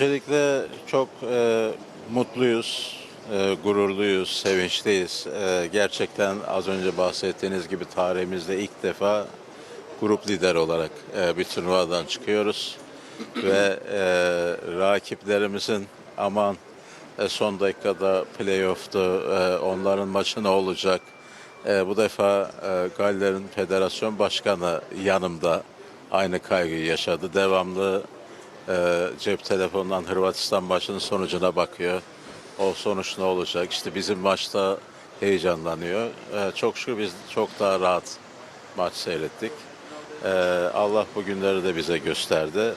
Öncelikle çok e, mutluyuz, e, gururluyuz, sevinçliyiz. E, gerçekten az önce bahsettiğiniz gibi tarihimizde ilk defa grup lider olarak e, bir turnuvadan çıkıyoruz. Ve e, rakiplerimizin aman e, son dakikada playoff'tu, e, onların maçı ne olacak? E, bu defa e, Galler'in federasyon başkanı yanımda aynı kaygıyı yaşadı. Devamlı e, cep telefonundan Hırvatistan maçının sonucuna bakıyor. O sonuç ne olacak? İşte bizim maçta heyecanlanıyor. E, çok şükür biz çok daha rahat maç seyrettik. E, Allah bu günleri de bize gösterdi.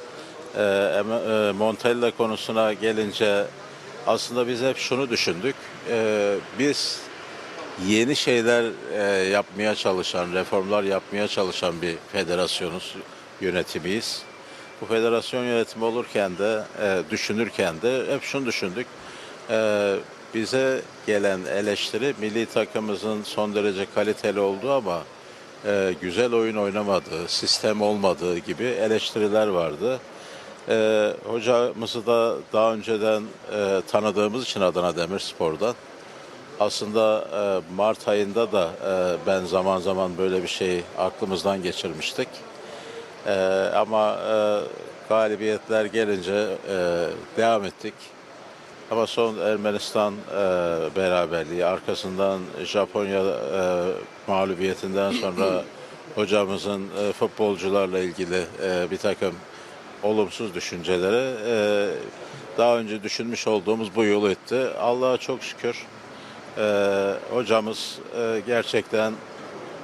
E, e, Montella konusuna gelince aslında biz hep şunu düşündük. E, biz yeni şeyler e, yapmaya çalışan, reformlar yapmaya çalışan bir federasyonuz, yönetimiyiz. Bu federasyon yönetimi olurken de, e, düşünürken de hep şunu düşündük. E, bize gelen eleştiri milli takımımızın son derece kaliteli olduğu ama e, güzel oyun oynamadığı, sistem olmadığı gibi eleştiriler vardı. E, hocamızı da daha önceden e, tanıdığımız için Adana Demirspor'dan aslında e, Mart ayında da e, ben zaman zaman böyle bir şey aklımızdan geçirmiştik. E, ama e, galibiyetler gelince e, devam ettik. Ama son Ermenistan e, beraberliği, arkasından Japonya e, mağlubiyetinden sonra hocamızın e, futbolcularla ilgili e, bir takım olumsuz düşünceleri e, daha önce düşünmüş olduğumuz bu yolu etti. Allah'a çok şükür e, hocamız e, gerçekten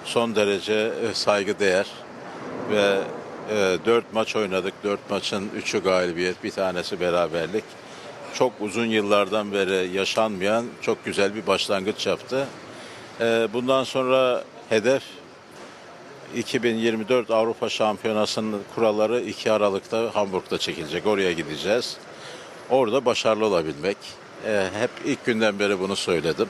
son derece e, saygıdeğer ve e, dört maç oynadık. Dört maçın üçü galibiyet, bir tanesi beraberlik. Çok uzun yıllardan beri yaşanmayan çok güzel bir başlangıç yaptı. E, bundan sonra hedef 2024 Avrupa Şampiyonası'nın kuralları 2 Aralık'ta Hamburg'da çekilecek. Oraya gideceğiz. Orada başarılı olabilmek. E, hep ilk günden beri bunu söyledim.